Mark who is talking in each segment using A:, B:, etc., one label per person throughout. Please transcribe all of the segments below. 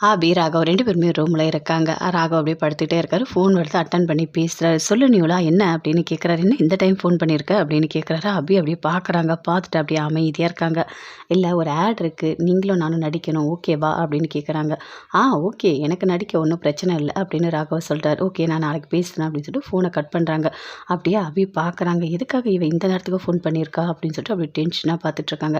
A: ஆபி ராகவ் ரெண்டு பேருமே ரூமில் இருக்காங்க. ராகவ் அப்படியே படுத்துகிட்டே இருக்காரு. ஃபோன் எடுத்து அட்டன் பண்ணி பேசுகிறாரு சொல்லு நியூலா என்ன? அப்படின்னு கேட்குறாரு என்ன இந்த டைம் ஃபோன் பண்ணியிருக்க அப்படின்னு கேட்குறாரு அபி அப்படியே பார்க்குறாங்க பார்த்துட்டு அப்படியே அமைதியாக இருக்காங்க. இல்லை ஒரு ஆட் இருக்குது நீங்களும் நானும் நடிக்கணும். ஓகேவா அப்படின்னு கேட்குறாங்க ஆ ஓகே எனக்கு நடிக்க ஒன்றும் பிரச்சனை இல்லை. அப்படின்னு ராகவ் சொல்கிறார் ஓகே நான் நாளைக்கு பேசுகிறேன் அப்படின்னு சொல்லிட்டு ஃபோனை கட் பண்ணுறாங்க அப்படியே அபி பார்க்குறாங்க எதுக்காக இவன் இந்த நேரத்துக்கு ஃபோன் பண்ணியிருக்கா அப்படின்னு சொல்லிட்டு அப்படியே டென்ஷனாக பார்த்துட்ருக்காங்க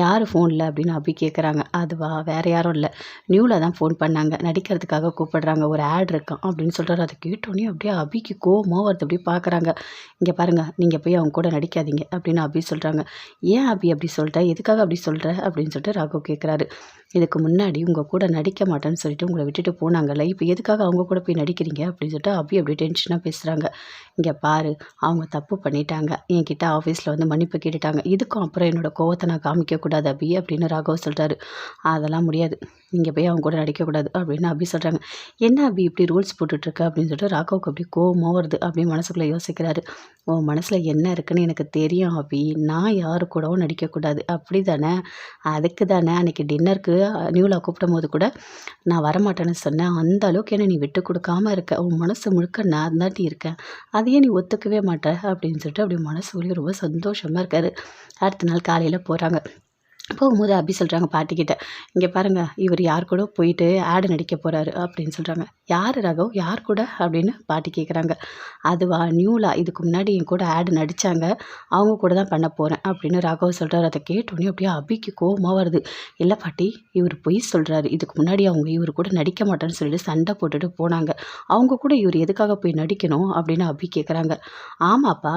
A: யார் ஃபோனில் அப்படின்னு அபி கேட்குறாங்க அதுவா? வேறு யாரும் இல்லை. நியூவில் தான் ஃபோன் பண்ணாங்க. நடிக்கிறதுக்காக கூப்பிடுறாங்க. ஒரு ஆட் இருக்கான் அப்படின்னு சொல்கிறாரு அதை கேட்டோன்னே அப்படியே அபிக்கு கோவமாக வருது. அப்படியே பார்க்குறாங்க இங்கே பாருங்கள் நீங்கள் போய் அவங்க கூட நடிக்காதீங்க அப்படின்னு அபி சொல்கிறாங்க ஏன் அபி அப்படி சொல்லிட்ட எதுக்காக அப்படி சொல்கிற அப்படின்னு சொல்லிட்டு ராகவ் கேட்குறாரு இதுக்கு முன்னாடி உங்கள் கூட நடிக்க மாட்டேன்னு சொல்லிட்டு உங்களை விட்டுட்டு போனாங்கல்ல. இப்போ எதுக்காக அவங்க கூட போய் நடிக்கிறீங்க? அப்படின்னு சொல்லிட்டு அபி அப்படியே டென்ஷனாக பேசுகிறாங்க இங்கே பாரு. அவங்க தப்பு பண்ணிட்டாங்க. என்கிட்ட ஆஃபீஸில் வந்து மன்னிப்பு கேட்டுட்டாங்க. இதுக்கும் அப்புறம் என்னோடய கோவத்தை நான் காமிக்கக்கூடாது அபி அப்படின்னு ராகவ் சொல்கிறாரு அதெல்லாம் முடியாது. நீங்கள் போய் அவங்க கூட அடிக்கக்கூடாது அப்படின்னு அபி சொல்கிறாங்க என்ன அபி இப்படி ரூல்ஸ் போட்டுட்ருக்க? அப்படின்னு சொல்லிட்டு ராகவுக்கு அப்படி கோவமாக வருது. அப்படின்னு மனசுக்குள்ளே யோசிக்கிறாரு. உன் மனசில் என்ன இருக்குன்னு எனக்கு தெரியும் அபி. நான் யாரு கூடவும் நடிக்கக்கூடாது. அப்படி தானே? அதுக்கு தானே? அன்றைக்கி டின்னருக்கு நியூவில் கூப்பிடும் போது கூட நான் வரமாட்டேன்னு சொன்னேன். அந்த அளவுக்கு என்ன நீ விட்டு கொடுக்காம இருக்க. உன் மனசு முழுக்க நான் தாண்டி இருக்கேன். அதையே நீ ஒத்துக்கவே மாட்டேன் அப்படின்னு சொல்லிட்டு அப்படி மனசு ரொம்ப சந்தோஷமாக இருக்காரு. அடுத்த நாள் காலையில் போகிறாங்க போகும்போது அபி சொல்கிறாங்க பாட்டிக்கிட்ட. இங்கே பாருங்கள் இவர் யார் கூட போயிட்டு ஆடு நடிக்க போகிறாரு அப்படின்னு சொல்கிறாங்க யார் ரகவ்? யார் கூட? அப்படின்னு பாட்டி கேட்குறாங்க அதுவா நியூலா இதுக்கு முன்னாடி என் கூட ஆடு நடித்தாங்க அவங்க கூட தான் பண்ண போகிறேன் அப்படின்னு ராகவ் சொல்கிறாரு அதை கேட்டோன்னே அப்படியே அபிக்கு கோபமாக வருது. இல்லை பாட்டி இவர் பொய் சொல்கிறாரு இதுக்கு முன்னாடி அவங்க இவர் கூட நடிக்க மாட்டேன்னு சொல்லிட்டு சண்டை போட்டுட்டு போனாங்க. அவங்க கூட இவர் எதுக்காக போய் நடிக்கணும் அப்படின்னு அபி கேட்குறாங்க ஆமாப்பா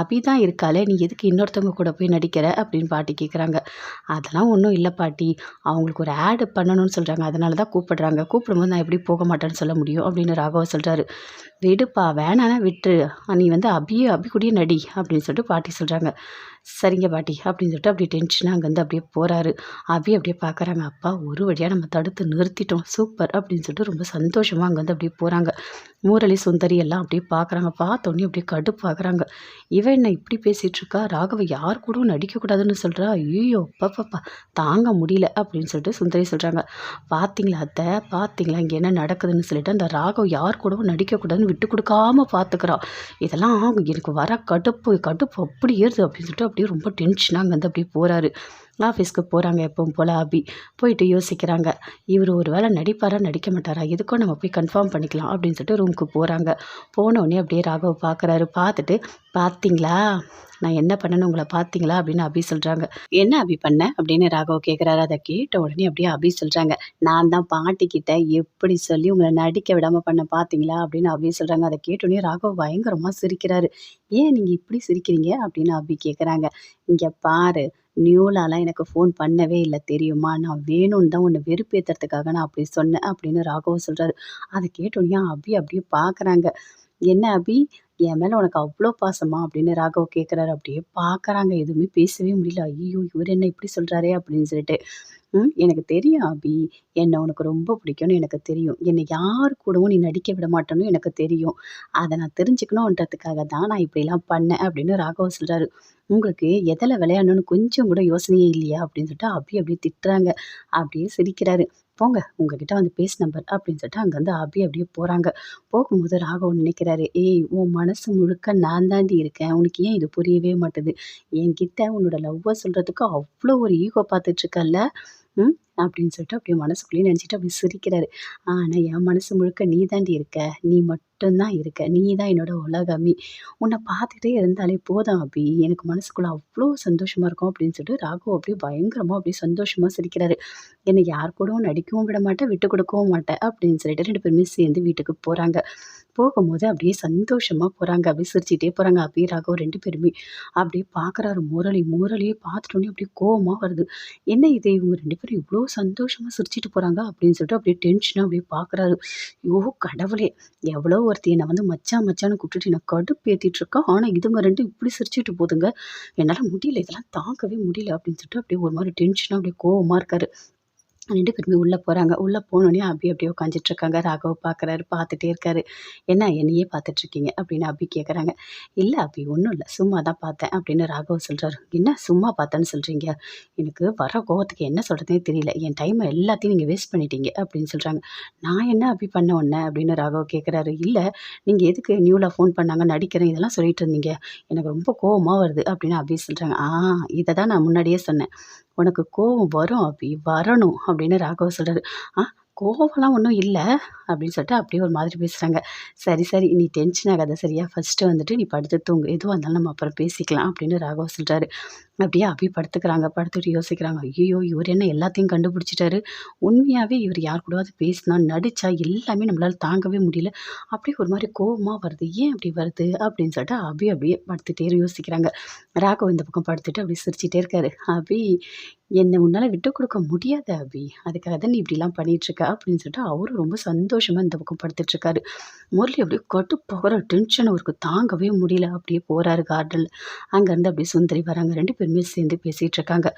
A: அபி தான் இருக்காளே. நீ எதுக்கு இன்னொருத்தவங்க கூட போய் நடிக்கிற அப்படின்னு பாட்டி கேட்குறாங்க அதெல்லாம் ஒன்றும் இல்லை பாட்டி. அவங்களுக்கு ஒரு ஆடு பண்ணணும்னு சொல்கிறாங்க அதனால தான் கூப்பிடுறாங்க. கூப்பிடும்போது நான் எப்படி போக மாட்டேன்னு சொல்ல முடியும் அப்படின்னு ராகவ சொல்கிறாரு விடுப்பா வேணானா விட்டு நீ வந்து அபியே அபி கூடிய நடி அப்படின்னு சொல்லிட்டு பாட்டி சொல்கிறாங்க சரிங்க பாட்டி அப்படின்னு சொல்லிட்டு அப்படியே டென்ஷனாக அங்கேருந்து அப்படியே போகிறாரு அபி அப்படியே பார்க்குறாங்க அப்பா ஒரு வழியாக நம்ம தடுத்து நிறுத்திட்டோம். சூப்பர் அப்படின்னு சொல்லிட்டு ரொம்ப சந்தோஷமாக அங்கேருந்து அப்படியே போகிறாங்க மூரளி சுந்தரி எல்லாம் அப்படியே பார்க்குறாங்க பார்த்தோன்னே அப்படியே கடுப்பாகிறாங்க இவன் என்ன இப்படி பேசிகிட்டு இருக்கா? ராகவ யார் கூட நடிக்கக்கூடாதுன்னு சொல்கிறா ஐயோ பாப்பாப்பா தாங்க முடியல அப்படின்னு சொல்லிட்டு சுந்தரி சொல்கிறாங்க பார்த்தீங்களா அத்தை? பார்த்தீங்களா இங்கே என்ன நடக்குதுன்னு சொல்லிட்டு அந்த ராகவ் யார் கூடவும் நடிக்கக்கூடாதுன்னு விட்டு கொடுக்காமல் பார்த்துக்கிறா இதெல்லாம் எனக்கு வர கடுப்பு கடுப்பு அப்படி ஏறுது அப்படின்னு சொல்லிட்டு அப்படியே ரொம்ப டென்ஷனாக அங்கேருந்து அப்படியே போகிறாரு ஆஃபீஸ்க்கு போகிறாங்க எப்பவும் போல் அபி. போயிட்டு யோசிக்கிறாங்க. இவர் ஒரு வேளை நடிப்பாரா நடிக்க மாட்டாரா எதுக்கும் நம்ம போய் கன்ஃபார்ம் பண்ணிக்கலாம் அப்படின்னு சொல்லிட்டு ரூமுக்கு போகிறாங்க போனோடனே அப்படியே ராகவ் பார்க்குறாரு பார்த்துட்டு பார்த்தீங்களா? நான் என்ன பண்ணணும் உங்களை பார்த்தீங்களா? அப்படின்னு அபி சொல்கிறாங்க என்ன அபி பண்ண? அப்படின்னு ராகவ் கேட்குறாரு அதை கேட்ட உடனே அப்படியே அபி சொல்கிறாங்க நான் தான் பாட்டிக்கிட்ட எப்படி சொல்லி உங்களை நடிக்க விடாமல் பண்ண பார்த்தீங்களா? அப்படின்னு அபி சொல்கிறாங்க அதை கேட்டோடனே ராகவ் பயங்கரமாக சிரிக்கிறாரு. ஏன் நீங்கள் இப்படி சிரிக்கிறீங்க? அப்படின்னு அபி கேட்குறாங்க இங்கே பாரு நியூலாலாம் எனக்கு ஃபோன் பண்ணவே இல்லை தெரியுமா? நான் வேணும்னு தான் உன்னை வெறுப்பேற்றுறதுக்காக நான் அப்படி சொன்னேன் அப்படின்னு ராகவ் சொல்கிறாரு அதை கேட்டோன்னே அபி அப்படியே பார்க்குறாங்க என்ன அபி? என் மேலே உனக்கு அவ்வளோ பாசமா? அப்படின்னு ராகவ் கேட்குறாரு அப்படியே பார்க்குறாங்க எதுவுமே பேசவே முடியல. ஐயோ இவர் என்ன இப்படி சொல்கிறாரே அப்படின்னு சொல்லிட்டு. ம் எனக்கு தெரியும் அபி. என்னை உனக்கு ரொம்ப பிடிக்கும்னு எனக்கு தெரியும். என்னை யார் கூடவும் நீ நடிக்க விட மாட்டேன்னு எனக்கு தெரியும். அதை நான் தெரிஞ்சுக்கணுன்றதுக்காக தான் நான் இப்படிலாம் பண்ணேன் அப்படின்னு ராகவ் சொல்கிறாரு உங்களுக்கு எதில் விளையாடணும்னு கொஞ்சம் கூட யோசனையே இல்லையா? அப்படின்னு சொல்லிட்டு அப்படியே அப்படியே திட்டுறாங்க. அப்படியே சிரிக்கிறாரு. போங்க உங்ககிட்ட வந்து பேசு நம்பர் அப்படின்னு சொல்லிட்டு அங்கேருந்து அபி அப்படியே போகிறாங்க போகும்போது ராகவன் நினைக்கிறாரு ஏய் உன் மனசு முழுக்க நான் தாண்டி இருக்கேன். உனக்கு ஏன் இது புரியவே மாட்டுது? என்கிட்ட உன்னோட லவ்வை சொல்கிறதுக்கு அவ்வளோ ஒரு ஈகோ பார்த்துட்ருக்கல்ல ம் அப்படின்னு சொல்லிட்டு அப்படியே மனசுக்குள்ளேயே நினச்சிட்டு அப்படியே சிரிக்கிறாரு. ஆனால் என் மனசு முழுக்க நீ தாண்டி இருக்க. நீ மட்டும்தான் இருக்க. நீ தான் என்னோட உலகமி. உன்னை பார்த்துக்கிட்டே இருந்தாலே போதும் அப்படி எனக்கு மனசுக்குள்ளே அவ்வளோ சந்தோஷமாக இருக்கும். அப்படின்னு சொல்லிட்டு ராகு அப்படியே பயங்கரமாக அப்படியே சந்தோஷமாக சிரிக்கிறாரு. என்னை யார் கூடவும் நடிக்கவும் விட மாட்டேன். விட்டு கொடுக்கவும் மாட்டேன். அப்படின்னு சொல்லிட்டு ரெண்டு பேருமே சேர்ந்து வீட்டுக்கு போகிறாங்க போகும்போது அப்படியே சந்தோஷமாக போகிறாங்க அப்படியே சிரிச்சிட்டே போகிறாங்க அப்படியே ராகவ் ரெண்டு பேருமே. அப்படியே பார்க்குறாரு முரளி. முரளியே பார்த்துட்டோன்னே அப்படியே கோபமாக வருது. என்ன இது? இவங்க ரெண்டு பேரும் இவ்வளோ சந்தோஷமாக சிரிச்சிட்டு போகிறாங்க அப்படின்னு சொல்லிட்டு அப்படியே டென்ஷனாக அப்படியே பார்க்குறாரு ஐயோ கடவுளே எவ்வளோ ஒருத்தி என்னை வந்து மச்சான் மச்சான்னு கூப்பிட்டுட்டு என்னை கடுப்பு ஏற்றிட்டு இருக்கேன் ஆனால் இதுங்க ரெண்டு இப்படி சிரிச்சிட்டு போதுங்க. என்னால் முடியல இதெல்லாம் தாங்கவே முடியல அப்படின்னு சொல்லிட்டு அப்படியே ஒரு மாதிரி டென்ஷனாக அப்படியே கோவமாக இருக்காரு. ரெண்டு பேருமே உள்ளே போகிறாங்க உள்ளே போனோடனே அபி அப்படியே உட்காந்துட்ருக்காங்க ராகவ் பார்க்குறாரு பார்த்துட்டே இருக்காரு. என்ன என்னையே பார்த்துட்ருக்கீங்க அப்படின்னு அபி கேட்குறாங்க இல்லை அபி ஒன்றும் இல்லை. சும்மா தான் பார்த்தேன் அப்படின்னு ராகவ் சொல்கிறாரு என்ன சும்மா பார்த்தேன்னு சொல்கிறீங்க எனக்கு வர கோவத்துக்கு என்ன சொல்கிறதுனே தெரியல. என் டைமை எல்லாத்தையும் நீங்கள் வேஸ்ட் பண்ணிட்டீங்க. அப்படின்னு சொல்கிறாங்க நான் என்ன அபி பண்ண உடனே அப்படின்னு ராகவ் கேட்குறாரு இல்லை நீங்கள் எதுக்கு நியூவில் ஃபோன் பண்ணாங்க? நடிக்கிறேன். இதெல்லாம் சொல்லிட்டு இருந்தீங்க. எனக்கு ரொம்ப கோவமாக வருது. அப்படின்னு அபி சொல்கிறாங்க ஆ இதை தான் நான் முன்னாடியே சொன்னேன். உனக்கு கோவம் வரும் அபி வரணும் அப்படின்னு ராகவ் சொல்கிறாரு ஆ கோவம்லாம் ஒன்றும் இல்லை அப்படின்னு சொல்லிட்டு அப்படியே ஒரு மாதிரி பேசுகிறாங்க சரி சரி நீ டென்ஷன் ஆகாத சரியா? ஃபஸ்ட்டு வந்துட்டு நீ படுத்து தூங்கு. எதுவாக இருந்தாலும் நம்ம அப்புறம் பேசிக்கலாம் அப்படின்னு ராகவ் சொல்கிறாரு அப்படியே அபி படுத்துக்கிறாங்க படுத்துட்டு யோசிக்கிறாங்க. ஐயோ இவர் என்ன எல்லாத்தையும் கண்டுபிடிச்சிட்டாரு? உண்மையாகவே இவர் யார் கூடவாது பேசினா நடித்தா எல்லாமே நம்மளால் தாங்கவே முடியல. அப்படியே ஒரு மாதிரி கோவமாக வருது. ஏன் அப்படி வருது? அப்படின்னு சொல்லிட்டு அபி அப்படியே படுத்துட்டே யோசிக்கிறாங்க. ராகவ் இந்த பக்கம் படுத்துட்டு அப்படியே சிரிச்சிட்டே இருக்காரு. அபி என்னை உன்னால் விட்டு கொடுக்க முடியாது அபி. அதுக்காக தான் நீ இப்படிலாம் பண்ணிகிட்ருக்க அப்படின்னு சொல்லிட்டு அவரும் ரொம்ப சந்தோஷமாக இந்த பக்கம் படுத்துட்ருக்காரு முரளி அப்படியே கட்டு போகிற டென்ஷன் அவருக்கு தாங்கவே முடியல. அப்படியே போகிறாரு கார்டனில் அங்கேருந்து அப்படியே சுந்தரி வராங்க. ரெண்டு பேருமே சேர்ந்து பேசிகிட்டு இருக்காங்க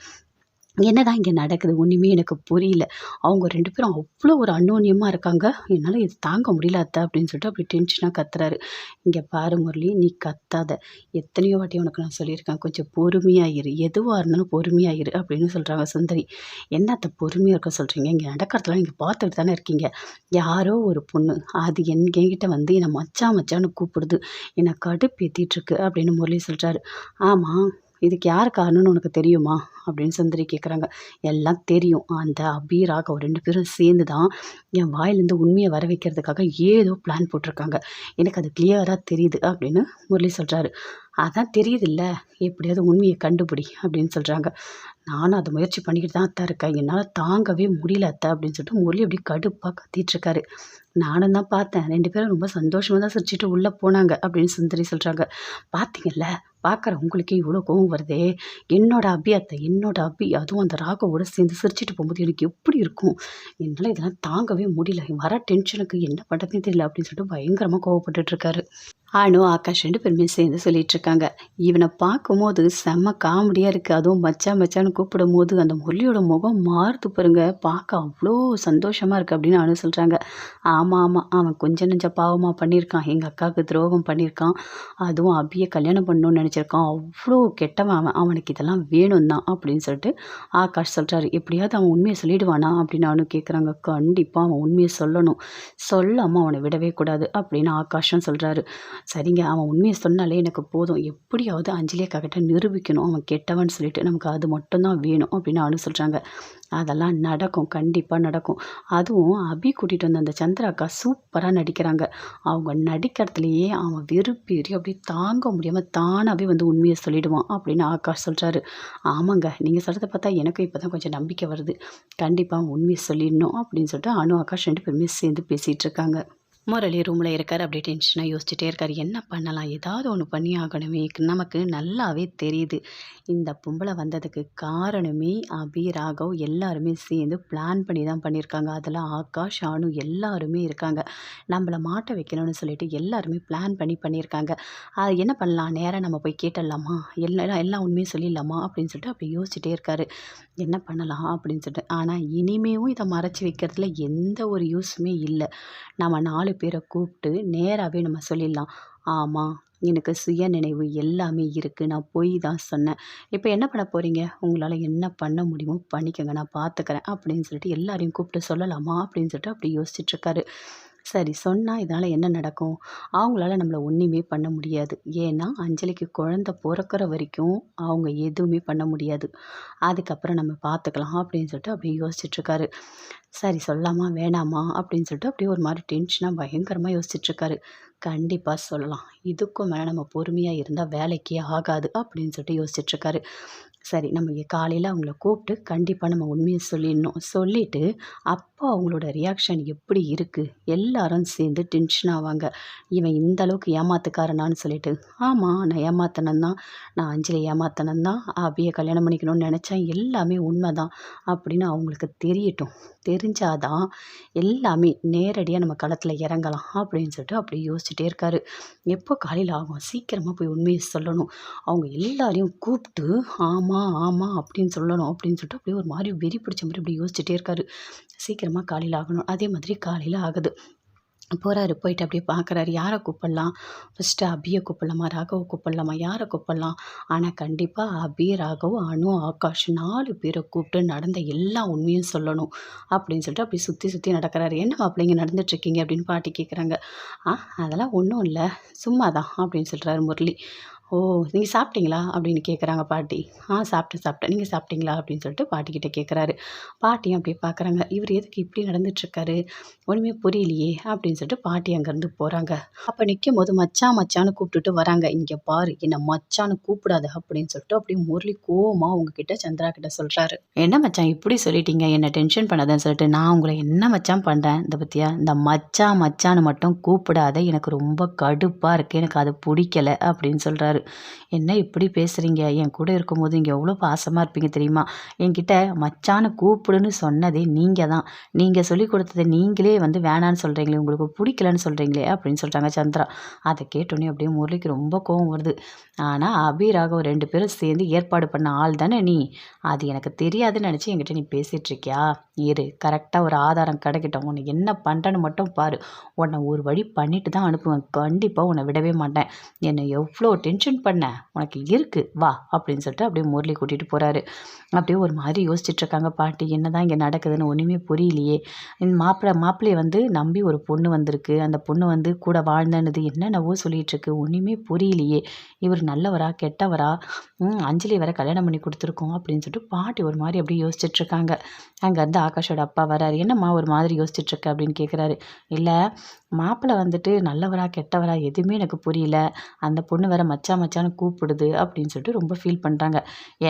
A: என்னதான் இங்கே நடக்குது? ஒன்றுமே எனக்கு புரியல. அவங்க ரெண்டு பேரும் அவ்வளோ ஒரு அன்னோன்யமாக இருக்காங்க. என்னால் இது தாங்க முடியல அத்தை அப்படின்னு சொல்லிட்டு அப்படி டென்ஷனாக கத்துறாரு. இங்கே பாரு முரளி நீ கத்தாத. எத்தனையோ வாட்டி உனக்கு நான் சொல்லியிருக்கேன். கொஞ்சம் பொறுமையாக இரு. எதுவாக இருந்தாலும் பொறுமையாக இரு அப்படின்னு சொல்கிறாங்க சுந்தரி. என்னத்தை பொறுமையாக இருக்க சொல்கிறீங்க இங்கே நடக்கிறதுலாம் நீங்கள் பார்த்துட்டு தானே இருக்கீங்க. யாரோ ஒரு பொண்ணு. அது என் என்கிட்ட வந்து என்னை மச்சான் மச்சான்னு கூப்பிடுது. என்னை கடுப்பேற்றிட்டுருக்கு அப்படின்னு முரளி சொல்கிறாரு ஆமாம் இதுக்கு யார் காரணம்னு உனக்கு தெரியுமா? அப்படின்னு சுந்தரி கேட்குறாங்க எல்லாம் தெரியும். அந்த அபி ராகவ் ரெண்டு பேரும் சேர்ந்து தான் என் வாயிலேருந்து உண்மையை வர வைக்கிறதுக்காக ஏதோ பிளான் போட்டிருக்காங்க. எனக்கு அது கிளியராக தெரியுது அப்படின்னு முரளி சொல்கிறாரு அதான் தெரியுதில்ல. எப்படியாவது உண்மையை கண்டுபிடி அப்படின்னு சொல்கிறாங்க நானும் அதை முயற்சி பண்ணிக்கிட்டு தான் அத்தை இருக்கேன். என்னால் தாங்கவே முடியல அத்தை அப்படின்னு சொல்லிட்டு முரளி அப்படி கடுப்பாக கத்திட்டுருக்காரு நானும் தான் பார்த்தேன். ரெண்டு பேரும் ரொம்ப சந்தோஷமாக தான் சிரிச்சிட்டு உள்ளே போனாங்க அப்படின்னு சுந்தரி சொல்கிறாங்க பார்த்தீங்கல்ல பார்க்குற உங்களுக்கே இவ்வளோ கோவம் வருதே. என்னோட அபி அத்தை என்னோட அபி அதுவும் அந்த ராகவோட சேர்ந்து சிரிச்சிட்டு போகும்போது எனக்கு எப்படி இருக்கும்? என்னால் இதெல்லாம் தாங்கவே முடியல. வர டென்ஷனுக்கு என்ன பண்ணுறதுன்னு தெரியல அப்படின்னு சொல்லிட்டு பயங்கரமாக கோவப்பட்டுட்ருக்காரு அனு ஆகாஷ் ரெண்டு பேருமே சேர்ந்து சொல்லிட்டு இருக்காங்க. இவனை பார்க்கும்போது செம்ம காமெடியாக இருக்குது அதுவும் மச்சான் மச்சான்னு கூப்பிடும் போது அந்த முரளியோட முகம் மாறுது பாருங்க. பார்க்க அவ்வளோ சந்தோஷமாக இருக்குது அப்படின்னு அனு சொல்கிறாங்க ஆமாம் ஆமாம் அவன் கொஞ்சம் நெஞ்ச பாவமாக பண்ணியிருக்கான். எங்கள் அக்காவுக்கு துரோகம் பண்ணியிருக்கான். அதுவும் அபியை கல்யாணம் பண்ணணும்னு நினச்சிருக்கான். அவ்வளோ கெட்டவன் அவன். அவனுக்கு இதெல்லாம் வேணும் தான் அப்படின்னு சொல்லிட்டு ஆகாஷ் சொல்கிறாரு எப்படியாவது அவன் உண்மையை சொல்லிடுவானா அப்படின்னு அவனு கேட்குறாங்க கண்டிப்பாக அவன் உண்மையை சொல்லணும். சொல்லாமல் அவனை விடவே கூடாது அப்படின்னு ஆகாஷும் சொல்கிறாரு சரிங்க அவன் உண்மையை சொன்னாலே எனக்கு போதும். எப்படியாவது அஞ்சலி அக்காக்கிட்ட நிரூபிக்கணும். அவன் கெட்டவன் சொல்லிட்டு நமக்கு அது மட்டும்தான் வேணும் அப்படின்னு அனு சொல்கிறாங்க அதெல்லாம் நடக்கும் கண்டிப்பாக நடக்கும். அதுவும் அபி கூட்டிகிட்டு வந்த அந்த சந்திராக்கா சூப்பராக நடிக்கிறாங்க. அவங்க நடிக்கிறதுலையே அவன் வெறுப்பேறி அப்படியே தாங்க முடியாமல் தானாகவே வந்து உண்மையை சொல்லிடுவான் அப்படின்னு ஆகாஷ் சொல்கிறாரு ஆமாங்க நீங்கள் சொல்கிறத பார்த்தா எனக்கும் இப்போ தான் கொஞ்சம் நம்பிக்கை வருது. கண்டிப்பாக உண்மையை சொல்லிடணும் அப்படின்னு சொல்லிட்டு அனு ஆகாஷ் ரெண்டு பேருமே சேர்ந்து பேசிகிட்டு இருக்காங்க. முரளி ரூமில் இருக்கார். அப்படி டென்ஷனாக யோசிச்சுட்டே இருக்கார். என்ன பண்ணலாம்? ஏதாவது ஒன்று பண்ணி ஆகணுமே நமக்கு நல்லாவே தெரியுது. இந்த பொம்பளை வந்ததுக்கு காரணமே அபி ராகவ் எல்லாருமே சேர்ந்து பிளான் பண்ணி தான் பண்ணியிருக்காங்க. அதில் ஆகாஷ் ஆனு எல்லாருமே இருக்காங்க. நம்மளை மாட்ட வைக்கணும்னு சொல்லிட்டு எல்லாருமே பிளான் பண்ணி பண்ணியிருக்காங்க. அது என்ன பண்ணலாம்? நேராக நம்ம போய் கேட்டுடலாமா? எல்லாம் எல்லாம் உண்மையும் சொல்லிடலாமா? அப்படின்னு சொல்லிட்டு அப்படி யோசிச்சுட்டே இருக்காரு. என்ன பண்ணலாம் அப்படின்னு சொல்லிட்டு. ஆனால் இனிமேவும் இதை மறைச்சி வைக்கிறதுல எந்த ஒரு யூஸுமே இல்லை. நம்ம நாலு பேரை கூப்பிட்டு நேராகவே நம்ம சொல்லிடலாம். ஆமாம் எனக்கு சுய நினைவு எல்லாமே இருக்குது நான் போய் தான் சொன்னேன். இப்போ என்ன பண்ண போகிறீங்க உங்களால் என்ன பண்ண முடியுமோ பண்ணிக்கோங்க. நான் பார்த்துக்கிறேன் அப்படின்னு சொல்லிட்டு எல்லாரையும் கூப்பிட்டு சொல்லலாமா அப்படின்னு சொல்லிட்டு அப்படி யோசிச்சுட்ருக்காரு சரி சொன்னால் இதனால் என்ன நடக்கும்? அவங்களால நம்மளை ஒன்றுமே பண்ண முடியாது. ஏன்னா அஞ்சலிக்கு குழந்த பிறக்கிற வரைக்கும் அவங்க எதுவுமே பண்ண முடியாது. அதுக்கப்புறம் நம்ம பார்த்துக்கலாம் அப்படின்னு சொல்லிட்டு அப்படியே யோசிச்சுட்ருக்காரு. சரி சொல்லாமா? வேணாமா? அப்படின்னு சொல்லிட்டு அப்படியே ஒரு மாதிரி டென்ஷனாக பயங்கரமாக யோசிச்சுட்ருக்காரு. கண்டிப்பாக சொல்லலாம். இதுக்கும் மேலே நம்ம பொறுமையாக இருந்தால் வேலைக்கே ஆகாது அப்படின்னு சொல்லிட்டு யோசிச்சுட்ருக்காரு. சரி நம்ம காலையில் அவங்கள கூப்பிட்டு கண்டிப்பாக நம்ம உண்மையை சொல்லிடணும். சொல்லிவிட்டு அப் அப்போ அவங்களோட ரியாக்ஷன் எப்படி இருக்குது எல்லாரும் சேர்ந்து டென்ஷன் ஆவாங்க. இவன் இந்த அளவுக்கு ஏமாத்துக்காரனான்னு சொல்லிட்டு ஆமாம் நான் ஏமாத்தனன் தான். நான் அஞ்சலி ஏமாத்தனன் தான். அப்படியே கல்யாணம் பண்ணிக்கணும்னு நினச்சேன். எல்லாமே உண்மை தான் அப்படின்னு அவங்களுக்கு தெரியட்டும். தெரிஞ்சாதான் எல்லாமே நேரடியாக நம்ம களத்தில் இறங்கலாம் அப்படின்னு சொல்லிட்டு அப்படி யோசிச்சுட்டே இருக்காரு. எப்போ காலையில் ஆகும்? சீக்கிரமாக போய் உண்மையை சொல்லணும். அவங்க எல்லாரையும் கூப்பிட்டு ஆமாம் ஆமாம் அப்படின்னு சொல்லணும் அப்படின்னு சொல்லிட்டு அப்படியே ஒரு மாதிரி வெறி பிடிச்ச மாதிரி அப்படி யோசிச்சுட்டே இருக்காரு. சீக்கிரமாக காலையில் ஆகணும். அதே மாதிரி காலையில் ஆகுது. போகிறாரு போயிட்டு அப்படியே பார்க்குறாரு யாரை கூப்பிடலாம்? ஃபஸ்ட்டு அபியை கூப்பிடலாமா? ராகவை கூப்பிடலாமா? யாரை கூப்பிடலாம்? ஆனால் கண்டிப்பாக அபி ராகவ் அனு ஆகாஷ் நாலு பேரை கூப்பிட்டு நடந்த எல்லா உண்மையும் சொல்லணும் அப்படின்னு சொல்லிட்டு அப்படி சுற்றி சுற்றி நடக்கிறாரு. என்ன மாப்பிள்ளைங்க நடந்துட்டுருக்கீங்க? அப்படின்னு பாட்டி கேட்குறாங்க ஆ அதெல்லாம் ஒன்றும் இல்லை. சும்மா தான் அப்படின்னு சொல்கிறாரு முரளி. ஓ நீங்கள் சாப்பிட்டீங்களா? அப்படின்னு கேட்குறாங்க பாட்டி. ஆ சாப்பிட்டேன் சாப்பிட்டேன். நீங்கள் சாப்பிட்டீங்களா? அப்படின்னு சொல்லிட்டு பாட்டிக்கிட்ட கேட்குறாரு பாட்டியும் அப்படியே பார்க்குறாங்க இவர் எதுக்கு இப்படி நடந்துட்டுருக்காரு? ஒன்றுமே புரியலையே. அப்படின்னு சொல்லிட்டு பாட்டி அங்கேருந்து போகிறாங்க அப்போ நிற்கும் போது மச்சான் மச்சான்னு கூப்பிட்டுட்டு வராங்க. இங்கே பாரு என்னை மச்சான்னு கூப்பிடாத அப்படின்னு சொல்லிட்டு அப்படியே முரளி கோவமாக உங்ககிட்ட சந்திரா கிட்ட சொல்கிறாரு என்ன மச்சான் இப்படி சொல்லிட்டீங்க? என்ன டென்ஷன் பண்ணாதேன்னு சொல்லிட்டு நான் உங்களை என்ன மச்சான் பண்ணுறேன் இந்த பற்றியா இந்த மச்சான் மச்சான்னு மட்டும் கூப்பிடாத. எனக்கு ரொம்ப கடுப்பாக இருக்குது எனக்கு அது பிடிக்கல அப்படின்னு சொல்கிறாரு என்ன இப்படி பேசுகிறீங்க என் கூட இருக்கும்போது இங்கே எவ்வளோ பாசமாக இருப்பீங்க தெரியுமா? என்கிட்ட மச்சான கூப்பிடுன்னு சொன்னதே நீங்கள் தான். நீங்கள் சொல்லி கொடுத்ததை நீங்களே வந்து வேணான்னு சொல்கிறீங்களே உங்களுக்கு பிடிக்கலன்னு சொல்கிறீங்களே அப்படின்னு சொல்கிறாங்க சந்திரா. அதை கேட்டோன்னே அப்படியே முரளிக்கு ரொம்ப கோவம் வருது. ஆனால் அபி ராகவ் ரெண்டு பேரும் சேர்ந்து ஏற்பாடு பண்ண ஆள் தானே நீ? அது எனக்கு தெரியாதுன்னு நினச்சி என்கிட்ட நீ பேசிகிட்டு இருக்கியா? இரு கரெக்டாக ஒரு ஆதாரம் கிடைக்கட்டும் உன்னை என்ன பண்ணுறேன்னு மட்டும் பாரு. உன்னை ஒரு வழி பண்ணிட்டு தான் அனுப்புவேன். கண்டிப்பாக உன்னை விடவே மாட்டேன். என்னை எவ்வளோ டென்ஷன் பண்ண. உனக்கு இருக்கு. வா அப்படின்னு சொல்லிட்டு அப்படியே முரளி கூட்டிகிட்டு போகிறாரு அப்படியே ஒரு மாதிரி யோசிச்சுட்ருக்காங்க பாட்டி. என்ன தான் இங்கே நடக்குதுன்னு ஒன்றுமே புரியலையே. இந்த மாப்பிள்ளை மாப்பிள்ளையை வந்து நம்பி ஒரு பொண்ணு வந்திருக்கு. அந்த பொண்ணு வந்து கூட வாழ்ந்தனது என்னென்னவோ சொல்லிகிட்ருக்கு ஒன்றுமே புரியலையே. இவர் நல்லவரா கெட்டவரா? ம், அஞ்சலி வர கல்யாணம் பண்ணி கொடுத்துருக்கோம் அப்படின்னு சொல்லிட்டு பாட்டி ஒரு மாதிரி அப்படியே யோசிச்சுட்ருக்காங்க அங்கேருந்து ஆகாஷோட அப்பா வராரு. என்னம்மா ஒரு மாதிரி யோசிச்சிட்டுருக்கு அப்படின்னு கேட்குறாரு இல்லை மாப்பிள்ளை வந்துட்டு நல்லவரா கெட்டவரா எதுவுமே எனக்கு புரியல. அந்த பொண்ணு வேற மச்சான் மச்சான்னு கூப்பிடுது அப்படின்னு சொல்லிட்டு ரொம்ப ஃபீல் பண்ணுறாங்க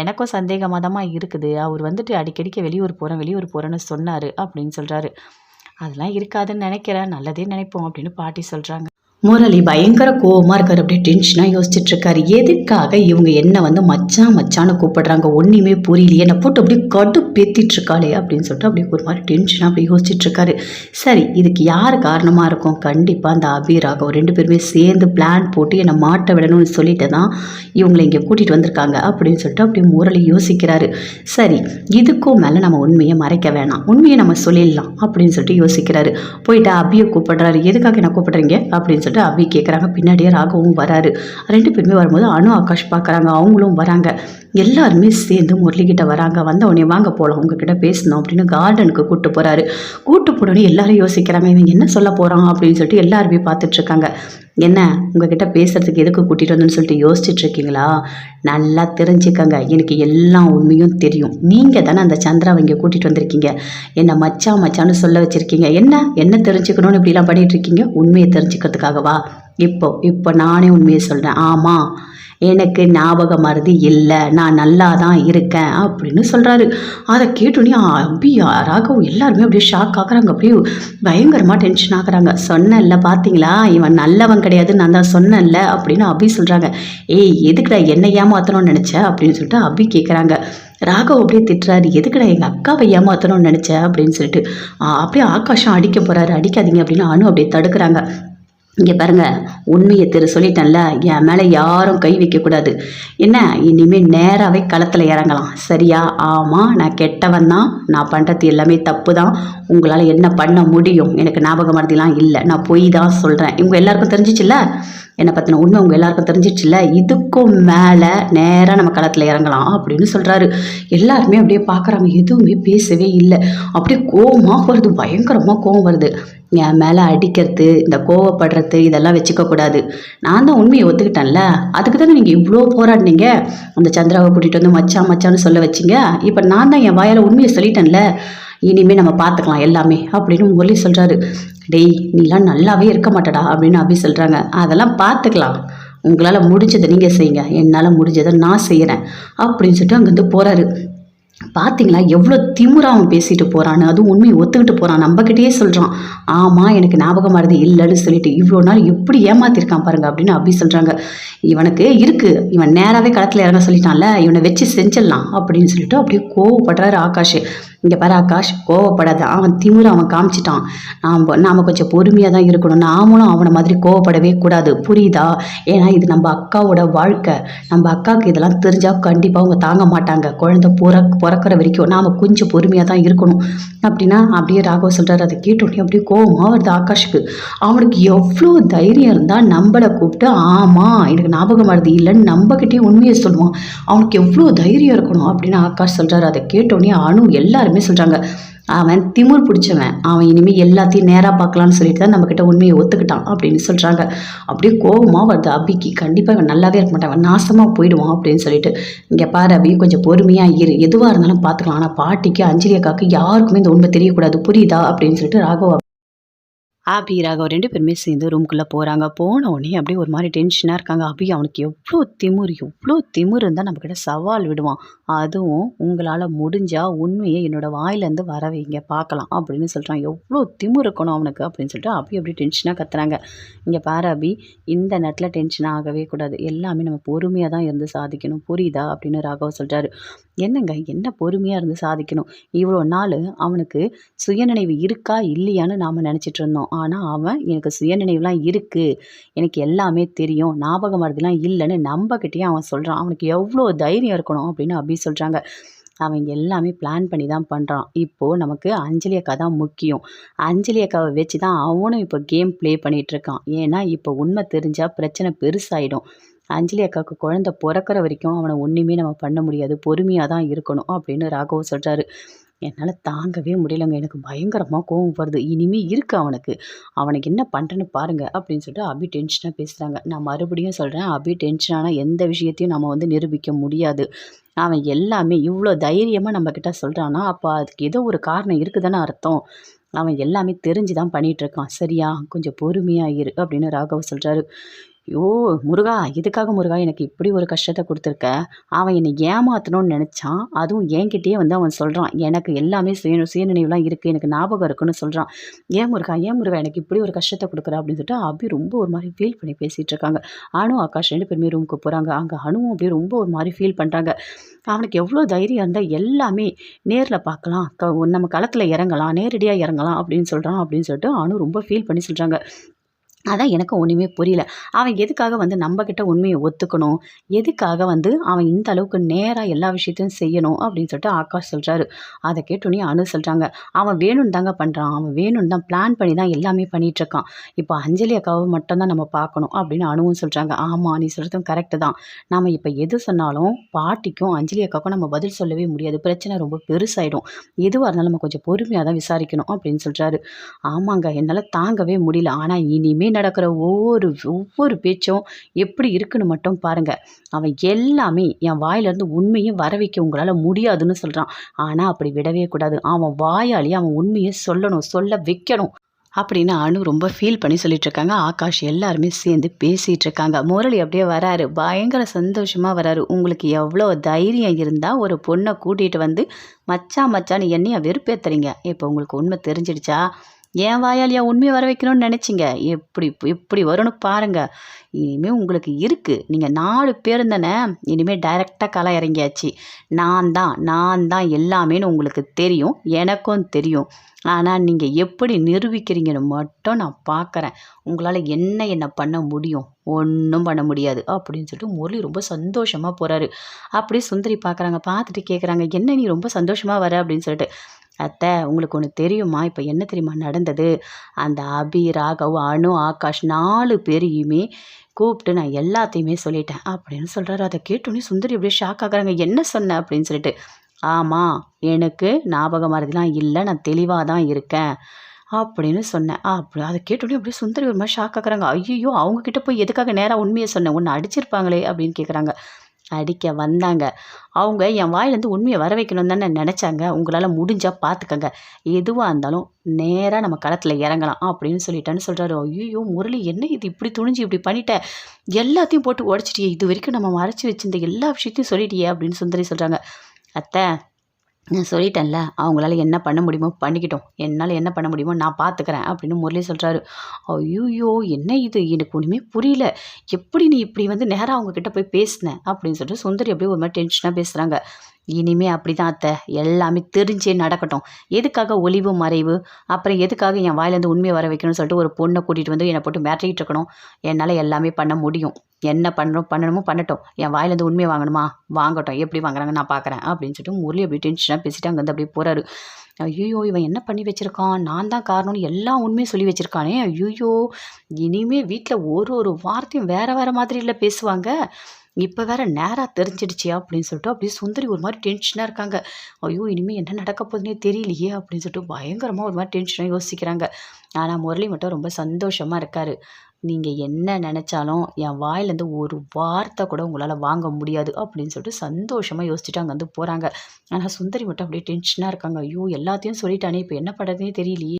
A: எனக்கும் சந்தேகமாக தான் இருக்குது. அவர் வந்துட்டு அடிக்கடிக்க வெளியூர் போகிறேன் வெளியூர் போகிறேன்னு சொன்னார் அப்படின்னு சொல்கிறாரு அதெல்லாம் இருக்காதுன்னு நினைக்கிறேன். நல்லதே நினைப்போம் அப்படின்னு பாட்டி சொல்கிறாங்க முரளி பயங்கர கோவமாக இருக்கார். அப்படியே டென்ஷனாக யோசிச்சுட்டு இருக்காரு. எதுக்காக இவங்க என்ன வந்து மச்சான் மச்சான்னு கூப்பிடுறாங்க? ஒன்றுமே புரியலையே. என்னை போட்டு அப்படியே கடு பேத்திட்டு இருக்காளே அப்படின்னு சொல்லிட்டு அப்படியே ஒரு மாதிரி டென்ஷனாக அப்படியே யோசிச்சுட்டு இருக்காரு. சரி இதுக்கு யார் காரணமாக இருக்கும்? கண்டிப்பாக அந்த அபிராகம் ரெண்டு பேருமே சேர்ந்து பிளான் போட்டு என்னை மாட்ட விடணும்னு சொல்லிட்டு தான் இவங்களை இங்கே கூட்டிகிட்டு வந்திருக்காங்க அப்படின்னு சொல்லிட்டு அப்படியே முரளி யோசிக்கிறாரு. சரி இதுக்கும் மேலே நம்ம உண்மையை மறைக்க வேணாம். உண்மையை நம்ம சொல்லிடலாம் அப்படின்னு சொல்லிட்டு யோசிக்கிறாரு. போயிட்டு அபியை கூப்பிடுறாரு. எதுக்காக என்ன கூப்பிடுறீங்க? அப்படின்னு சொல்லிட்டு அபி கேட்குறாங்க பின்னாடியே ராகவும் வராரு. ரெண்டு பேருமே வரும்போது அனு ஆகாஷ் பார்க்குறாங்க அவங்களும் வராங்க. எல்லாருமே சேர்ந்து முரளிக்கிட்ட வராங்க. வந்த உடனே வாங்க போகலாம் உங்ககிட்ட பேசணும் அப்படின்னு கார்டனுக்கு கூப்பிட்டு போகிறாரு கூட்டு போனோடனே எல்லாரும் யோசிக்கிறாங்க இவங்க என்ன சொல்ல போகிறான் அப்படின்னு சொல்லிட்டு எல்லாருமே பார்த்துட்டு இருக்காங்க. என்ன உங்ககிட்ட பேசுறதுக்கு எதுக்கு கூட்டிகிட்டு வந்தேன்னு சொல்லிட்டு யோசிச்சுட்டு இருக்கீங்களா? நல்லா தெரிஞ்சுக்கங்க எனக்கு எல்லா உண்மையும் தெரியும். நீங்கள் தானே அந்த சந்திராவை இங்கே கூட்டிகிட்டு வந்திருக்கீங்க. என்ன மச்சான் மச்சான்னு சொல்ல வச்சுருக்கீங்க. என்ன என்ன தெரிஞ்சுக்கணும்னு இப்படிலாம் பண்ணிட்டு இருக்கீங்க? உண்மையை தெரிஞ்சுக்கிறதுக்காகவா? இப்போ இப்போ நானே உண்மையை சொல்கிறேன் ஆமாம் எனக்கு ஞாபக மருதி இல்லை நான் நல்லா தான் இருக்கேன் அப்படின்னு சொல்கிறாரு அதை கேட்டோன்னே அபி ராகவ் எல்லாருமே அப்படியே ஷாக் ஆகுறாங்க. அப்படியே பயங்கரமாக டென்ஷன் ஆகுறாங்க. சொன்னல பார்த்தீங்களா இவன் நல்லவன் கிடையாதுன்னு நான் தான் சொன்னேன்ல அப்படின்னு அபி சொல்கிறாங்க ஏய் எதுக்குடா என்னை ஏமாத்தணும்னு நினச்சேன் அப்படின்னு சொல்லிட்டு அபி கேட்குறாங்க ராகவ் அப்படியே திட்டுறாரு. எதுக்குடா எங்கள் அக்காவை ஏமாத்தணும்னு நினச்ச? அப்படின்னு சொல்லிட்டு. அப்படியே ஆகாஷம் அடிக்க போகிறாரு அடிக்காதீங்க அப்படின்னு அனு அப்படியே தடுக்கிறாங்க. இங்கே பாருங்க உண்மையை தெரு சொல்லிட்டேன்ல என் மேலே யாரும் கை வைக்கக்கூடாது என்ன இனிமேல் நேராகவே களத்தில் இறங்கலாம். சரியா? ஆமாம் நான் கெட்டவன் தான். நான் பண்ணுறது எல்லாமே தப்பு தான் உங்களால் என்ன பண்ண முடியும்? எனக்கு ஞாபகம் மருதிலாம் இல்லை. நான் பொய் தான் சொல்கிறேன் இவங்க எல்லாருக்கும் தெரிஞ்சிச்சுல்ல? என்னை பற்றின உண்மை உங்கள் எல்லாருக்கும் தெரிஞ்சிச்சுல்ல இதுக்கும் மேலே நேராக நம்ம களத்தில் இறங்கலாம் அப்படின்னு சொல்கிறாரு எல்லாருமே அப்படியே பார்க்குறாங்க எதுவுமே பேசவே இல்லை. அப்படியே கோவமாக வருது. பயங்கரமாக கோவம் வருது. என் மேலே அடிக்கிறது இந்த கோவப்படுறது இதெல்லாம் வச்சுக்கக்கூடாது நான் தான் உண்மையை ஒத்துக்கிட்டேன்ல. அதுக்கு தானே நீங்கள் இவ்வளோ போராடினீங்க? அந்த சந்திராவை கூட்டிகிட்டு வந்து மச்சான் மச்சான்னு சொல்ல வச்சிங்க. இப்போ நான் தான் என் வாயால் உண்மையை சொல்லிட்டேன்ல. இனிமேல் நம்ம பார்த்துக்கலாம் எல்லாமே அப்படின்னு முரளி சொல்கிறாரு டேய் நீலாம் நல்லாவே இருக்க மாட்டடா அப்படின்னு அபி சொல்கிறாங்க அதெல்லாம் பார்த்துக்கலாம். உங்களால் முடிஞ்சதை நீங்கள் செய்யுங்க. என்னால் முடிஞ்சதை நான் செய்கிறேன் அப்படின்னு சொல்லிட்டு அங்கேருந்து போகிறாரு பார்த்தீங்களா எவ்வளோ திமிரா அவன் பேசிட்டு போகிறான்னு அதுவும் உண்மையை ஒத்துக்கிட்டு போகிறான் நம்மக்கிட்டேயே சொல்கிறான் ஆமாம் எனக்கு ஞாபகம் வருது. இல்லைன்னு சொல்லிட்டு இவ்வளோ நாள் எப்படி ஏமாத்திருக்கான் பாருங்க அப்படின்னு அப்படி சொல்கிறாங்க இவனுக்கு இருக்குது இவன் நேராகவே களத்தில் இறங்க சொல்லிட்டான்ல. இவனை வச்சு செஞ்சிடலாம் அப்படின்னு சொல்லிட்டு அப்படியே கோவப்படுறாரு ஆகாஷ். இங்கே பாரு ஆகாஷ் கோவப்படாத. அவன் திமிர அவன் காமிச்சிட்டான். நாம் நாம் கொஞ்சம் பொறுமையாக தான் இருக்கணும். நாமளும் அவனை மாதிரி கோவப்படவே கூடாது. புரியுதா? ஏன்னா இது நம்ம அக்காவோட வாழ்க்கை. நம்ம அக்காவுக்கு இதெல்லாம் தெரிஞ்சால் கண்டிப்பாக அவங்க தாங்க மாட்டாங்க. குழந்தை பிற பிறக்கிற வரைக்கும் நாம் கொஞ்சம் பொறுமையாக தான் இருக்கணும். அப்படின்னா அப்படியே ராகவ் சொல்கிறார் அதை கேட்டோடனே அப்படியே கோவமாக வருது ஆகாஷுக்கு. அவனுக்கு எவ்வளோ தைரியம் இருந்தால் நம்மளை கூப்பிட்டு ஆமாம் எனக்கு ஞாபகம் வருது. இல்லைன்னு நம்மக்கிட்டே உண்மையை சொல்லுவான். அவனுக்கு எவ்வளோ தைரியம் இருக்கணும்? அப்படின்னு ஆகாஷ் சொல்கிறார் அதை கேட்டோடனே அணு எல்லாரும் சொல்கிறாங்க அவன் திமிர் பிடிச்சவன். அவன் இனிமேல் எல்லாத்தையும் நேராக பார்க்கலான்னு சொல்லிட்டு தான் நம்மக்கிட்ட உண்மையை ஒத்துக்கிட்டான் அப்படின்னு சொல்கிறாங்க அப்படியே கோபமாக வருது அபிக்கு. கண்டிப்பாக இவன் நல்லாவே இருக்க மாட்டான். அவன் நாசமாக போயிடுவான் அப்படின்னு சொல்லிட்டு. இங்கே பாரு அபி கொஞ்சம் பொறுமையாக இரு. எதுவாக இருந்தாலும் பார்த்துக்கலாம். ஆனால் பாட்டிக்கு அஞ்சலி அக்காவுக்கு யாருக்குமே இந்த உண்மை தெரியக்கூடாது. புரியுதா அப்படின்னு சொல்லிட்டு ராகவா ஆபி ராகவ் ரெண்டு பேருமே சேர்ந்து ரூம்குள்ளே போகிறாங்க போன உடனே அப்படியே ஒரு மாதிரி டென்ஷனாக இருக்காங்க. அபி அவனுக்கு எவ்வளோ திமிரு எவ்வளோ திமிரு இருந்தால் நம்மக்கிட்ட சவால் விடுவான். அதுவும் உங்களால் முடிஞ்சால் உண்மையை என்னோடய வாயிலேருந்து வர வைங்க பார்க்கலாம் அப்படின்னு சொல்கிறான் எவ்வளோ திமுர் இருக்கணும் அவனுக்கு அப்படின்னு சொல்லிட்டு அபி அப்படியே டென்ஷனாக கத்துறாங்க. இங்கே பாரு அபி இந்த நேரத்தில் டென்ஷன் ஆகவே கூடாது. எல்லாமே நம்ம பொறுமையாக தான் இருந்து சாதிக்கணும். புரியுதா அப்படின்னு ராகவ் சொல்கிறாரு என்னங்க என்ன பொறுமையாக இருந்து சாதிக்கணும்? இவ்வளோ நாள் அவனுக்கு சுயநினைவு இருக்கா இல்லையான்னு நாம் நினச்சிட்டு இருந்தோம். ஆனால் அவன் எனக்கு சுயநினைவுலாம் இருக்குது எனக்கு எல்லாமே தெரியும். ஞாபகம் மருதிலாம் இல்லைன்னு நம்பக்கிட்டேயே அவன் சொல்கிறான் அவனுக்கு எவ்வளோ தைரியம் இருக்கணும் அப்படின்னு அப்படி சொல்கிறாங்க அவன் எல்லாமே பிளான் பண்ணி தான் பண்ணுறான் இப்போது நமக்கு அஞ்சலி அக்கா தான் முக்கியம். அஞ்சலி அக்காவை வச்சு தான் அவனும் இப்போ கேம் ப்ளே பண்ணிகிட்ருக்கான் ஏன்னா இப்போ உண்மை தெரிஞ்சால் பிரச்சனை பெருசாகிடும் அஞ்சலி அக்காவுக்கு குழந்த பிறக்கிற வரைக்கும் அவனை ஒன்றுமே நம்ம பண்ண முடியாது. பொறுமையாக தான் இருக்கணும் அப்படின்னு ராகவ் சொல்கிறாரு என்னால் தாங்கவே முடியலங்க. எனக்கு பயங்கரமாக கோவம் வருது. இனிமேல் இருக்கு அவனுக்கு. அவனுக்கு என்ன பண்ணுறேன்னு பாருங்க அப்படின்னு சொல்லிட்டு அபி டென்ஷனாக பேசுகிறாங்க நான் மறுபடியும் சொல்கிறேன் அபி டென்ஷனான எந்த விஷயத்தையும் நம்ம வந்து நிரூபிக்க முடியாது. அவன் எல்லாமே இவ்வளோ தைரியமாக நம்மக்கிட்ட சொல்கிறான்னா அப்போ அதுக்கு ஏதோ ஒரு காரணம் இருக்குதுன்னு அர்த்தம். அவன் எல்லாமே தெரிஞ்சு தான் பண்ணிகிட்ருக்கான் சரியா? கொஞ்சம் பொறுமையாக இரு அப்படின்னு ராகவ் சொல்கிறாரு ஐயோ முருகா எதுக்காக முருகா எனக்கு இப்படி ஒரு கஷ்டத்தை கொடுத்துருக்க? அவன் என்னை ஏமாற்றணும்னு நினச்சான். அதுவும் என்கிட்டயே வந்து அவன் சொல்கிறான் எனக்கு எல்லாமே சுய சுயநினைவுலாம் இருக்குது எனக்கு ஞாபகம் இருக்குன்னு சொல்கிறான் ஏன் முருகா ஏன் முருகா எனக்கு இப்படி ஒரு கஷ்டத்தை கொடுக்குற? அப்படின்னு சொல்லிட்டு அபி ரொம்ப ஒரு மாதிரி ஃபீல் பண்ணி பேசிகிட்டு இருக்காங்க. அனு ஆகாஷ் ரெண்டு பேருமே ரூமுக்கு போகிறாங்க அங்கே அணுவும் அப்படியே ரொம்ப ஒரு மாதிரி ஃபீல் பண்ணுறாங்க அவனுக்கு எவ்வளோ தைரியம் இருந்தால் எல்லாமே நேரில் பார்க்கலாம். க நம்ம களத்தில் இறங்கலாம். நேரடியாக இறங்கலாம் அப்படின்னு சொல்கிறான் அப்படின்னு சொல்லிட்டு அனு ரொம்ப ஃபீல் பண்ணி சொல்கிறாங்க அதான் எனக்கு ஒன்றுமே புரியல. அவன் எதுக்காக வந்து நம்மக்கிட்ட உண்மையை ஒத்துக்கணும்? எதுக்காக வந்து அவன் இந்த அளவுக்கு நேராக எல்லா விஷயத்தையும் செய்யணும் அப்படின்னு சொல்லிட்டு ஆகாஷ் சொல்கிறாரு அதை கேட்டோன்னே அனு சொல்கிறாங்க அவன் வேணும்னு தாங்க பண்ணுறான் அவன் வேணும்னு தான் பிளான் பண்ணி தான் எல்லாமே பண்ணிகிட்ருக்கான் இப்போ அஞ்சலி அக்காவை மட்டும்தான் நம்ம பார்க்கணும் அப்படின்னு அணுவும் சொல்கிறாங்க ஆமாம் நீ சொல்கிறதும் கரெக்டு தான். நம்ம இப்போ எது சொன்னாலும் பாட்டிக்கும் அஞ்சலி அக்காவுக்கும் நம்ம பதில் சொல்லவே முடியாது. பிரச்சனை ரொம்ப பெருசாகிடும் எதுவாக இருந்தாலும் நம்ம கொஞ்சம் பொறுமையாக தான் விசாரிக்கணும் அப்படின்னு சொல்கிறாரு ஆமாங்க என்னால் தாங்கவே முடியல. ஆனால் இனிமேல் நடக்கிற ஒவ்வொரு ஒவ்வொரு பேச்சும் எப்படி இருக்குன்னு மட்டும் பாருங்கள் அவன் எல்லாமே என் வாயிலேருந்து உண்மையும் வர வைக்க உங்களால் முடியாதுன்னு சொல்கிறான் ஆனால் அப்படி விடவே கூடாது. அவன் வாயாலேயே அவன் உண்மையை சொல்லணும் சொல்ல வைக்கணும் அப்படின்னு அனு ரொம்ப ஃபீல் பண்ணி சொல்லிட்டு இருக்காங்க. ஆகாஷ் எல்லாருமே சேர்ந்து பேசிகிட்டு இருக்காங்க. முரளி அப்படியே வராரு. பயங்கர சந்தோஷமாக வராரு. உங்களுக்கு எவ்வளோ தைரியம் இருந்தால் ஒரு பொண்ணை கூட்டிகிட்டு வந்து மச்சான் மச்சான்னு என்னைய வெறுப்பேற்றுறீங்க இப்போ உங்களுக்கு உண்மை தெரிஞ்சிடுச்சா? ஏன் வாயாலியா உண்மையை வர வைக்கணும்னு நினச்சிங்க? எப்படி எப்படி வரும்னு பாருங்கள் இனிமேல் உங்களுக்கு இருக்குது நீங்கள் நாலு பேர் தானே இனிமேல் டைரெக்டாக களை இறங்கியாச்சு. நான் தான் நான் தான் எல்லாமேன்னு உங்களுக்கு தெரியும் எனக்கும் தெரியும். ஆனால் நீங்கள் எப்படி நிரூபிக்கிறீங்கன்னு மட்டும் நான் பார்க்குறேன் உங்களால் என்ன என்ன பண்ண முடியும்? ஒன்றும் பண்ண முடியாது. அப்படின்னு சொல்லிட்டு முரளி ரொம்ப சந்தோஷமாக போகிறாரு அப்படியே சுந்தரி பார்க்குறாங்க பார்த்துட்டு கேட்குறாங்க என்ன நீ ரொம்ப சந்தோஷமாக வர? அப்படின்னு சொல்லிட்டு. அத்தை உங்களுக்கு ஒன்று தெரியுமா? இப்போ என்ன தெரியுமா நடந்தது? அந்த அபி ராகவ் அனு ஆகாஷ் நாலு பேரையுமே கூப்பிட்டு நான் எல்லாத்தையுமே சொல்லிட்டேன். அப்படின்னு சொல்கிறாரு அதை கேட்டோன்னே சுந்தரி அப்படியே ஷாக் ஆகுறாங்க. என்ன சொன்ன? அப்படின்னு சொல்லிட்டு ஆமாம் எனக்கு ஞாபகம் மாதிரிலாம் இல்லை. நான் தெளிவாக தான் இருக்கேன். அப்படின்னு சொன்னேன். அப்படி அதை கேட்டோன்னே அப்படியே சுந்தரி ஒரு மாதிரி ஷாக் ஆகுறாங்க. ஐயோ அவங்கக்கிட்ட போய் எதுக்காக நேராக உண்மையை சொன்னேன் ஒன்று அடிச்சிருப்பாங்களே? அப்படின்னு கேட்குறாங்க அடிக்க வந்தாங்க. அவங்க என் வாயிலேருந்து உண்மையை வர வைக்கணும் தானே நினச்சாங்க. உங்களால் முடிஞ்சால் பார்த்துக்கங்க எதுவாக இருந்தாலும் நேராக நம்ம களத்தில் இறங்கலாம் அப்படின்னு சொல்லிட்டேன்னு சொல்கிறாரு ஐயோ முரளி என்ன இது? இப்படி துணிஞ்சு இப்படி பண்ணிட்டேன் எல்லாத்தையும் போட்டு உடச்சிட்டியே. இது வரைக்கும் நம்ம மறைச்சி வச்சிருந்த எல்லா விஷயத்தையும் சொல்லிட்டியே அப்படின்னு சுந்தரி சொல்கிறாங்க அத்தை நான் சொல்லிட்டேன்ல அவங்களால என்ன பண்ண முடியுமோ பண்ணிக்கிட்டோம். என்னால் என்ன பண்ண முடியுமோ நான் பார்த்துக்கிறேன் அப்படின்னு முரளி சொல்கிறாரு ஐயோ என்ன இது? எனக்கு ஒன்றுமே புரியல. எப்படி நீ இப்படி வந்து நேராக அவங்கக்கிட்ட போய் பேசினேன் அப்படின்னு சொல்லிட்டு சுந்தரி அப்படியே ஒரு மாதிரி டென்ஷனாக பேசுகிறாங்க இனிமே அப்படி தான் அத்தை. எல்லாமே தெரிஞ்சே நடக்கட்டும். எதுக்காக ஒளிவு மறைவு? அப்புறம் எதுக்காக என் வாயிலேருந்து உண்மையை வர வைக்கணும்னு சொல்லிட்டு ஒரு பொண்ணை கூட்டிகிட்டு வந்து என்னை போட்டு மிரட்டிகிட்டு இருக்கணும்? என்னால் எல்லாமே பண்ண முடியும். என்ன பண்ணணும் பண்ணணுமோ பண்ணட்டும். என் வாயிலேருந்து உண்மையை வாங்கணுமா? வாங்கட்டும். எப்படி வாங்குறாங்க நான் பார்க்குறேன். அப்படின்னு சொல்லிட்டு முரளி அப்படி டென்ஷனாக பேசிட்டு அங்கேருந்து அப்படியே போகிறாரு ஐயோ இவன் என்ன பண்ணி வச்சுருக்கான்? நான் தான் காரணம்னு எல்லா உண்மையும் சொல்லி வச்சுருக்கானே. ஐயோ இனிமேல் வீட்டில் ஒரு ஒரு வார்த்தையும் வேறு வேறு மாதிரி இல்லை பேசுவாங்க. இப்போ வேற நேராக தெரிஞ்சிடுச்சு அப்படின்னு சொல்லிட்டு அப்படியே சுந்தரி ஒரு மாதிரி டென்ஷனாக இருக்காங்க. ஐயோ இனிமேல் என்ன நடக்க போகுதுன்னே தெரியலையே அப்படின்னு சொல்லிட்டு பயங்கரமாக ஒரு மாதிரி டென்ஷனாக யோசிக்கிறாங்க. ஆனால் முரளி மட்டும் ரொம்ப சந்தோஷமாக இருக்காரு. நீங்கள் என்ன நினச்சாலும் என் வாயிலேருந்து ஒரு வார்த்தை கூட உங்களால் வாங்க முடியாது அப்படின்னு சொல்லிட்டு சந்தோஷமாக யோசிச்சுட்டு அங்கே வந்து போகிறாங்க ஆனால் சுந்தரி மட்டும் அப்படியே டென்ஷனாக இருக்காங்க. ஐயோ எல்லாத்தையும் சொல்லிட்டானே. இப்போ என்ன பண்ணுறதுனே தெரியலையே.